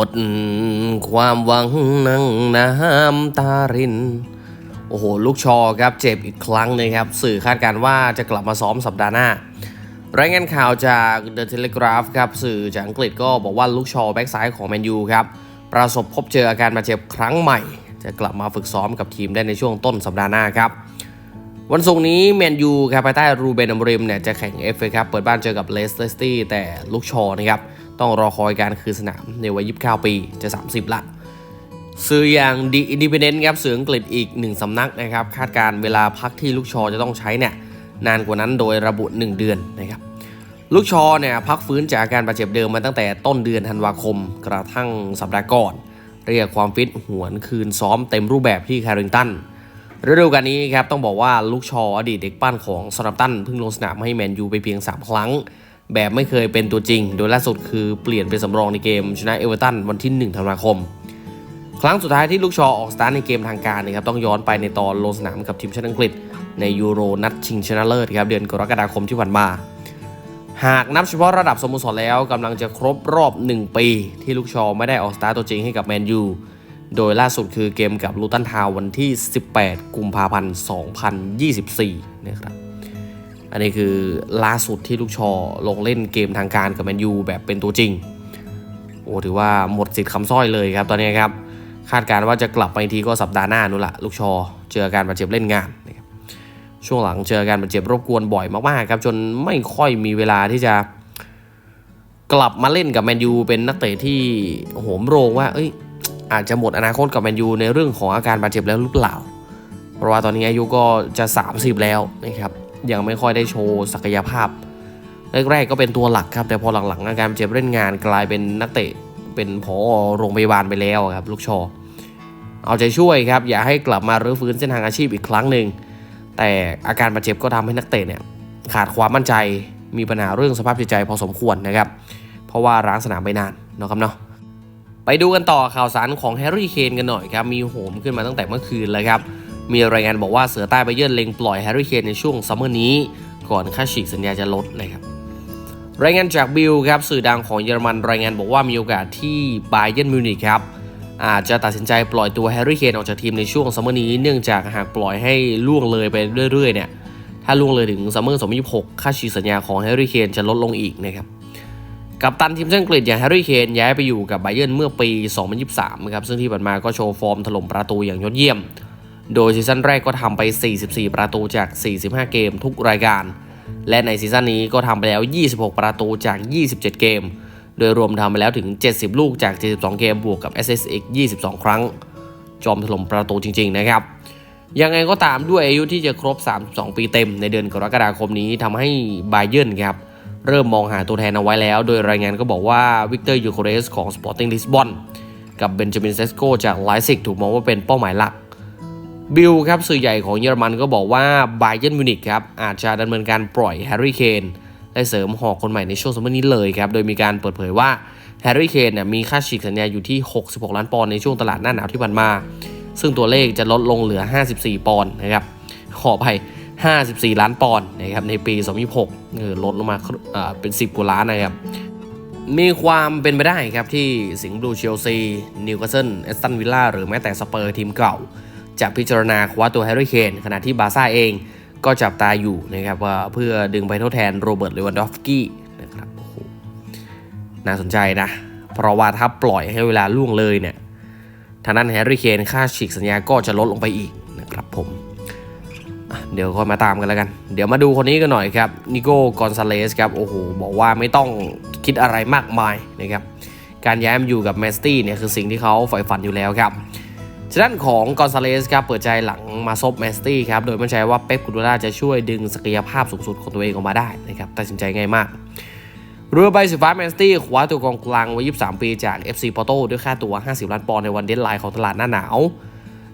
หมดความหวังนั่งน้ำตาริน โอ้โห ลูกชอครับเจ็บอีกครั้งนึงครับ สื่อคาดการว่าจะกลับมาซ้อมสัปดาห์หน้า รายงานข่าวจาก The Telegraph ครับสื่อจากอังกฤษก็บอกว่าลูกชอแบ็กซ้ายของแมนยูครับ ประสบพบเจออาการบาดเจ็บครั้งใหม่ จะกลับมาฝึกซ้อมกับทีมได้ในช่วงต้นสัปดาห์หน้าครับวันศุกร์นี้แมนยูครับภายใต้รูเบนอมริมเนี่ยจะแข่งเอฟเอครับเปิดบ้านเจอกับเลสเตอร์ซิตี้แต่ลูกชอนะครับ ต้องรอคอยการคืนสนามในวัย 29 ปีจะ 30 ละสื่ออย่าง The Independent ครับสื่ออังกฤษอีกหนึ่งสำนักนะครับ คาดการเวลาพักที่ลูกชอจะต้องใช้เนี่ยนานกว่านั้นโดยระบุ 1 เดือนนะครับลูกชอเนี่ยพักฟื้นจากการบาดเจ็บเดิมมาตั้งแต่ต้นเดือนธันวาคม กระทั่งสัปดาห์ก่อน เรียกความฟิตหวนคืนซ้อมเต็มรูปแบบที่แคริงตันฤดูกาลนี้ครับต้องบอกว่าลูกชออดีตเด็กปั้นของสนับตันเพิ่งลงสนามให้แมนยูไปเพียง 3 ครั้ง แบบไม่เคยเป็นตัวจริง โดยล่าสุดคือเปลี่ยนเป็นสำรองในเกมชนะเอเวอร์ตันวันที่ 1 ธันวาคม ครั้งสุดท้ายที่ลูกชอออกสตาร์ทในเกมทางการนะครับต้องย้อนไปในตอนลงสนามกับทีมชาติอังกฤษ ในยูโรนัดชิงชนะเลิศครับเดือนกรกฎาคมที่ผ่านมา หากนับเฉพาะระดับสโมสรแล้วกำลังจะครบรอบ 1 ปี ที่ลูกชอไม่ได้ออกสตาร์ตัวจริงให้กับแมนยูโดยล่าสุดคือเกมกับลูตันทาววันที่ 18 กุมภาพันธ์ 2024 นะครับ อันนี้คือล่าสุดที่ลูกชอลงเล่นเกมทางการกับแมนยูแบบเป็นตัวจริง โอ้ถือว่าหมดสิทธิ์คำสร้อยเลยครับตอนนี้ครับ คาดการณ์ว่าจะกลับไปทีก็สัปดาห์หน้านู่นละลูกชอเจออาการบาดเจ็บเล่นงานนะครับช่วงหลังเจออาการบาดเจ็บรบกวนบ่อยมากๆครับจนไม่ค่อยมีเวลาที่จะ กลับมาเล่นกับแมนยูเป็นนักเตะที่โหมโรงว่า เอ้ย อาจจะหมดอนาคตกับแมนยูในเรื่องของอาการบาดเจ็บแล้วหรือเปล่า เพราะว่าตอนนี้อายุก็จะ 30 แล้วนะครับ ยังไม่ค่อยได้โชว์ศักยภาพ แรกๆก็เป็นตัวหลักครับ แต่พอหลังๆอาการเจ็บเล่นงานกลายเป็นนักเตะ เป็นผอโรงพยาบาลไปแล้วครับ ลูกชอ เอาใจช่วยครับ อย่าให้กลับมารื้อฟื้นเส้นทางอาชีพอีกครั้งหนึ่งแต่อาการบาดเจ็บก็ทำให้นักเตะเนี่ยขาดความมั่นใจมีปัญหาเรื่องสภาพจิตใจพอสมควรนะครับ เพราะว่าร้างสนามไปนานเนาะครับเนาะไปดูกันต่อข่าวสารของแฮร์รี่เคนกันหน่อยครับ มีโหมขึ้นมาตั้งแต่เมื่อคืนแล้วครับ มีรายงานบอกว่าเสือใต้ไปเยือนเล็งปล่อยแฮร์รี่เคนในช่วงซัมเมอร์นี้ ก่อนค่าฉีกสัญญาจะลดนะครับรายงานจากบิลครับสื่อดังของเยอรมันรายงานบอกว่ามีโอกาสที่ไบเยิร์นมิวนิกครับอาจจะตัดสินใจปล่อยตัวแฮร์รี่เคนออกจากทีมในช่วงซัมเมอร์นี้เนื่องจากหากปล่อยให้ล่วงเลยไปเรื่อยๆเนี่ยถ้าล่วงเลยถึงซัมเมอร์2026 ค่าฉีกสัญญาของแฮร์รี่เคนจะลดลงอีกนะครับกับตันทีมชาติอังกฤษอย่างแฮร์รี่เคนย้ายไปอยู่กับไบเยร์นเมื่อปี 2023นะครับซึ่งที่ผ่านมาก็โชว์ฟอร์มถล่มประตูอย่างยอดเยี่ยม โดยซีซั่นแรกก็ทำไป 44 ประตูจาก 45 เกมทุกรายการ และในซีซั่นนี้ก็ทำไปแล้ว 26 ประตูจาก 27 เกม โดยรวมทำไปแล้วถึง 70 ลูกจาก 72 เกมบวกกับ SS อีก22 ครั้ง จอมถล่มประตูจริง ๆ นะครับ ยังไงก็ตามด้วยอายุที่จะครบ 32 ปีเต็มในเดือนกรกฎาคมนี้ทำให้ไบเยร์นครับเริ่มมองหาตัวแทนเอาไว้แล้ว โดยรายงานก็บอกว่าวิกเตอร์ยูโคเรสของ Sporting Lisbon กับเบนจามินเซสโกจากไลซิกถูกมองว่าเป็นเป้าหมายหลัก บิลครับสื่อใหญ่ของเยอรมันก็บอกว่าไบเยนมิวนิกครับอาจจะดำเนินการปล่อยแฮร์รี่เคนและเสริมหอกคนใหม่ในช่วงซัมเมอร์นี้เลยครับ โดยมีการเปิดเผยว่าแฮร์รี่เคนเนี่ยมีค่าฉีกสัญญาอยู่ที่ 66 ล้านปอนด์ในช่วงตลาดหน้าหนาวที่ผ่านมา ซึ่งตัวเลขจะลดลงเหลือ 54 ปอนด์นะครับ ขอไป 54 ล้านปอนด์นะครับในปี 2026เออลดลงมาเอ่อเป็น 10 กว่าล้านนะครับ มีความเป็นไปได้ครับที่สิงห์บลูเชลซีนิวคาสเซิลเอสตันวิลล่าหรือแม้แต่สเปอร์ทีมเก่า จะพิจารณาคว้าตัวแฮร์รี่เคนขณะที่บาซ่าเองก็จับตาอยู่นะครับว่าเพื่อดึงไปทดแทนโรเบิร์ตเลวันดอฟสกี้นะครับโอ้โหน่าสนใจนะ เพราะว่าถ้าปล่อยให้เวลาล่วงเลยเนี่ยทางด้านแฮร์รี่เคนค่าฉีกสัญญาก็จะลดลงไปอีกนะครับผมเดี๋ยวค่อยมาตามกันแล้วกัน เดี๋ยวมาดูคนนี้กันหน่อยครับนิโก้กอนซาเลสครับโอ้โหบอกว่าไม่ต้องคิดอะไรมากมายนะครับการย้ายมาอยู่กับแมสตี้เนี่ยคือสิ่งที่เขาใฝ่ฝันอยู่แล้วครับ ฉะนั้นของกอนซาเลสครับเปิดใจหลังมาซบแมสตี้ครับโดยมั่นใจว่าเป๊ปกุนโดล่าจะช่วยดึงศักยภาพสูงสุดของตัวเองออกมาได้นะครับตัดสินใจง่ายมากเรือใบสีฟ้าแมนสตี้คว้าตัวกองกลางวัย 23 ปีจาก FC Porto ด้วยค่าตัว 50 ล้านปอนด์ในวันเดดไลน์ของตลาดหน้าหนาว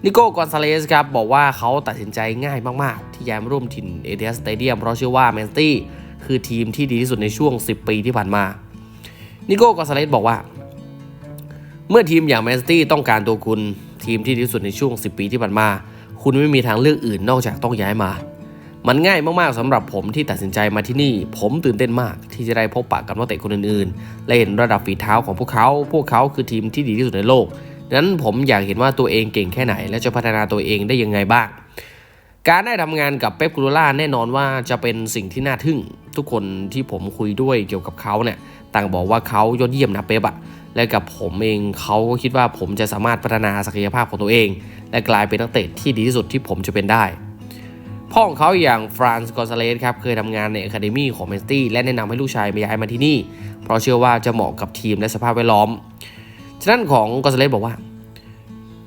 นิโก้กอนซาเลสครับบอกว่าเขาตัดสินใจง่ายมากๆ ที่ย้ายมาร่วมถิ่นเอเดียสเตเดียมเพราะเชื่อว่าแมนสตี้คือทีมที่ดีที่สุดในช่วง 10 ปีที่ผ่านมา นิโก้กอนซาเลสบอกว่า เมื่อทีมอย่างแมนสตี้ต้องการตัวคุณ ทีมที่ดีที่สุดในช่วง 10 ปีที่ผ่านมา คุณไม่มีทางเลือกอื่นนอกจากต้องย้ายมา มันง่ายมากๆสำหรับผมที่ตัดสินใจมาที่นี่ ผมตื่นเต้นมากที่จะได้พบปะกับนักเตะคนอื่นๆ และเห็นระดับฝีเท้าของพวกเขา พวกเขาคือทีมที่ดีที่สุดในโลกดังนั้นผมอยากเห็นว่าตัวเองเก่งแค่ไหน และจะพัฒนาตัวเองได้ยังไงบ้าง การได้ทำงานกับเป๊ปกูโรล่าแน่นอนว่าจะเป็นสิ่งที่น่าทึ่ง ทุกคนที่ผมคุยด้วยเกี่ยวกับเขาเนี่ยต่างบอกว่าเขายอดเยี่ยมนะเป๊ปอะ และกับผมเองเขาก็คิดว่าผมจะสามารถพัฒนาศักยภาพของตัวเอง และกลายเป็นนักเตะที่ดีที่สุดที่ผมจะเป็นได้ พ่อของเขาอย่างฟรานซ์กอนซาเลสครับเคยทำงานในอะคาเดมี่ของแมนซิตี้และแนะนำให้ลูกชายมาย้ายมาที่นี่ เพราะเชื่อว่าจะเหมาะกับทีมและสภาพแวดล้อม ฉะนั้นของกอนซาเลสบอกว่า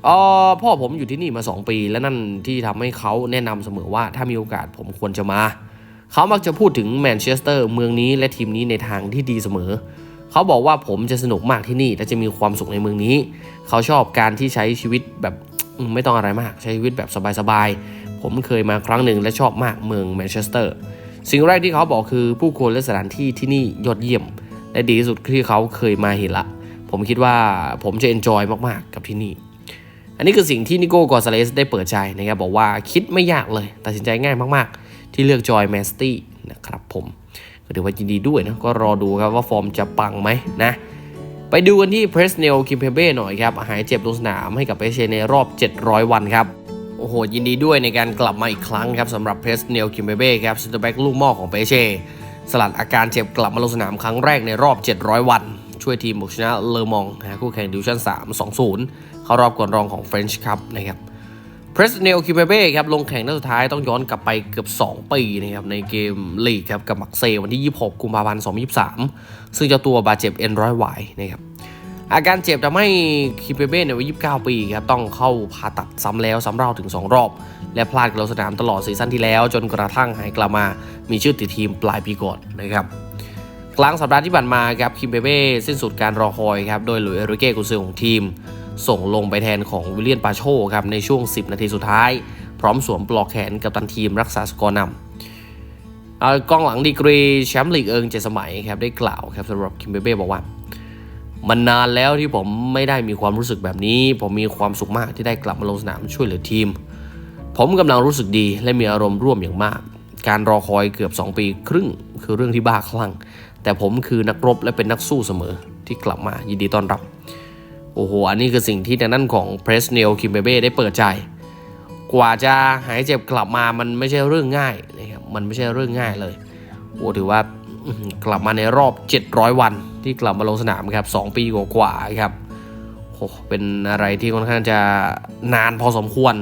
ออพ่อผมอยู่ที่นี่มา 2 ปี และนั่นที่ทำให้เขาแนะนำเสมอว่าถ้ามีโอกาสผมควรจะมา เขามักจะพูดถึงแมนเชสเตอร์เมืองนี้และทีมนี้ในทางที่ดีเสมอ เขาบอกว่าผมจะสนุกมากที่นี่และจะมีความสุขในเมืองนี้ เขาชอบการที่ใช้ชีวิตแบบไม่ต้องอะไรมาก ใช้ชีวิตแบบสบายๆ ผมเคยมาครั้งหนึ่งและชอบมากเมืองแมนเชสเตอร์ สิ่งแรกที่เขาบอกคือผู้คนและสถานที่ที่นี่ยอดเยี่ยม และดีที่สุดที่เขาเคยมาเห็นละ ผมคิดว่าผมจะเอนจอยมากๆ กับที่นี่ อันนี้คือสิ่งที่นิโก้กอซาเลสได้เปิดใจนะครับบอกว่าคิดไม่ยากเลย ตัดสินใจง่ายมากๆ ที่เลือกจอยแมนสตี้นะครับผม ก็ถือว่ายินดีด้วยนะก็รอดูครับว่าฟอร์มจะปังไหมนะไปดูกันที่เพรสเนลคิมเพเบ้หน่อยครับหายเจ็บลงสนามให้กับเปเชในรอบ 700 วันครับโอ้โห ยินดีด้วยในการกลับมาอีกครั้งครับสำหรับเพรสเนลคิมเพเบ้ครับซินเตอร์แบ็กลูกหม่อของเปเชสลัดอาการเจ็บกลับมาลงสนามครั้งแรกในรอบ 700 วัน ช่วยทีมบุกชนะเลอมองนะคู่แข่งดิวชั่น 3 2-0 เข้ารอบก่อนรองของเฟรนช์คัพนะครับ เพรสเนลคิมเบเบ้ครับลงแข่งนัดสุดท้ายต้องย้อนกลับไปเกือบ 2 ปีนะครับในเกมลีกครับกับมักเซวันที่ 26 กุมภาพันธ์ 2023 ซึ่งเจ้าตัวบาดเจ็บเอ็นร้อยหวายนะครับอาการเจ็บทำให้คิมเปเบ้ในวัย 29 ปีครับต้องเข้าผ่าตัดซ้ำแล้วซ้ำเล่าถึง 2 รอบ และพลาดการลงสนามตลอดซีซั่นที่แล้ว จนกระทั่งหายกลับมา มีชื่อติดทีมปลายปีก่อนนะครับกลางสัปดาห์ที่ผ่านมาครับคิมเปเบ้สิ้นสุดการรอคอยครับโดยหลุยส์เอริเก้กุนซือของทีม ส่งลงไปแทนของวิลเลียนปาโชครับในช่วง 10 นาทีสุดท้าย พร้อมสวมปลอกแขนกับตันทีมรักษาสกอร์นำกองหลังดีกรีแชมป์ลีกเอิงเจ็ดสมัยครับได้กล่าวครับสำหรับคิมเปเบ้บอกว่า มันนานแล้วที่ผมไม่ได้มีความรู้สึกแบบนี้ ผมมีความสุขมากที่ได้กลับมาลงสนามช่วยเหลือทีม ผมกำลังรู้สึกดีและมีอารมณ์ร่วมอย่างมาก การรอคอยเกือบ 2 ปีครึ่ง คือเรื่องที่บ้าคลั่งแต่ผมคือนักรบและเป็นนักสู้เสมอที่กลับมายินดีต้อนรับ โอ้โห อันนี้คือสิ่งที่ทางด้านของเพรสเนลคิมเบเบ้ได้เปิดใจ กว่าจะหายเจ็บกลับมามันไม่ใช่เรื่องง่ายนะครับมันไม่ใช่เรื่องง่ายเลยโอ้ถือว่ากลับมาในรอบ 700 วันที่กลับมาลงสนามครับ 2 ปีกว่าๆครับโอ้เป็นอะไรที่ค่อนข้างจะนานพอสมควร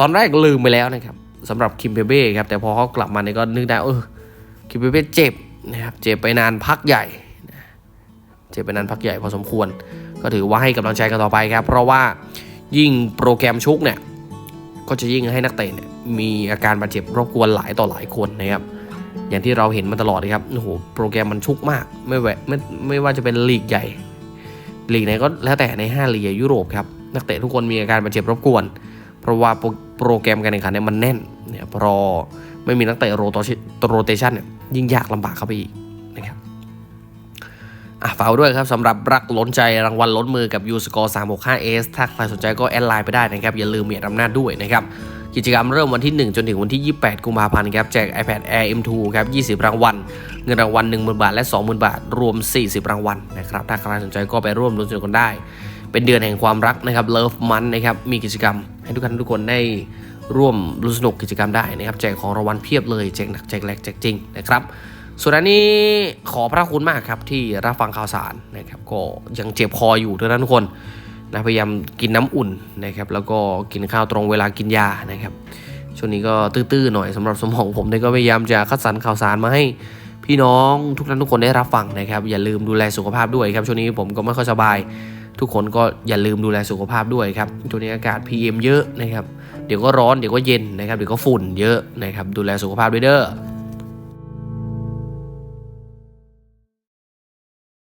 ตอนแรกลืมไปแล้วนะครับสำหรับคิมเบเบ้ครับแต่พอเขากลับมาเนี่ยก็นึกได้เออคิมเบเบ้เจ็บนะครับเจ็บไปนานพักใหญ่ จ็บไปนานพักใหญ่พอสมควร ก็ถือว่าให้กำลังใจกันต่อไปครับ เพราะว่ายิ่งโปรแกรมชุกเนี่ยก็จะยิ่งให้นักเตะเนี่ยมีอาการบาดเจ็บรบกวนหลายต่อหลายคนนะครับอย่างที่เราเห็นมาตลอดนะครับโอ้โหโปรแกรมมันชุกมากไม่แวะไม่ไม่ว่าจะเป็นลีกใหญ่ลีกไหนก็แล้วแต่ใน5ลีกใหญ่ยุโรปครับนักเตะทุกคนมีอาการบาดเจ็บรบกวน เพราะว่าโปรโปรแกรมการแข่งขันเนี่ยมันแน่นเนี่ยพอไม่มีนักเตะโรโรเตชันเนี่ยยิ่งยากลำบากเข้าไปอีก อะฝากด้วยครับสำหรับรักล้นใจรางวัลล้นมือกับ u s c o r e 365s ถ้าใครสนใจก็แอดไลน์ไปได้นะครับ อย่าลืมเมียอำนาจด้วยนะครับ กิจกรรมเริ่มวันที่ 1 จนถึงวันที่ 28 กุมภาพันธ์ครับ แจก iPad Air M2 ครับ 20 รางวัล เงินรางวัล 10,000 บาท และ 20,000 บาท รวม 40 รางวัลนะครับ ถ้าใครสนใจก็ไปร่วมลุ้นสนุกกันได้ เป็นเดือนแห่งความรักนะครับ Love Month นะครับ มีกิจกรรมให้ทุกท่านทุกคนได้ร่วมลุ้นสนุกกิจกรรมได้นะครับ แจกของรางวัลเพียบเลย แจกหนักแจกแหลกแจกจริงนะครับ ส่วนอันนี้ขอพระคุณมากครับที่รับฟังข่าวสารนะครับก็ยังเจ็บคออยู่ทุกท่านทุกคนนะพยายามกินน้ำอุ่นนะครับแล้วก็กินข้าวตรงเวลากินยานะครับช่วงนี้ก็ตื้อๆหน่อยสำหรับสมองผมเนี่ยก็พยายามจะคัดสรรข่าวสารมาให้พี่น้องทุกท่านทุกคนได้รับฟังนะครับอย่าลืมดูแลสุขภาพด้วยครับช่วงนี้ผมก็ไม่ค่อยสบาย ทุกคนก็อย่าลืมดูแลสุขภาพด้วยครับช่วงนี้อากาศ PM เยอะนะครับเดี๋ยวก็ร้อนเดี๋ยวก็เย็นนะครับเดี๋ยวก็ฝุ่นเยอะนะครับดูแลสุขภาพด้วยเด้อ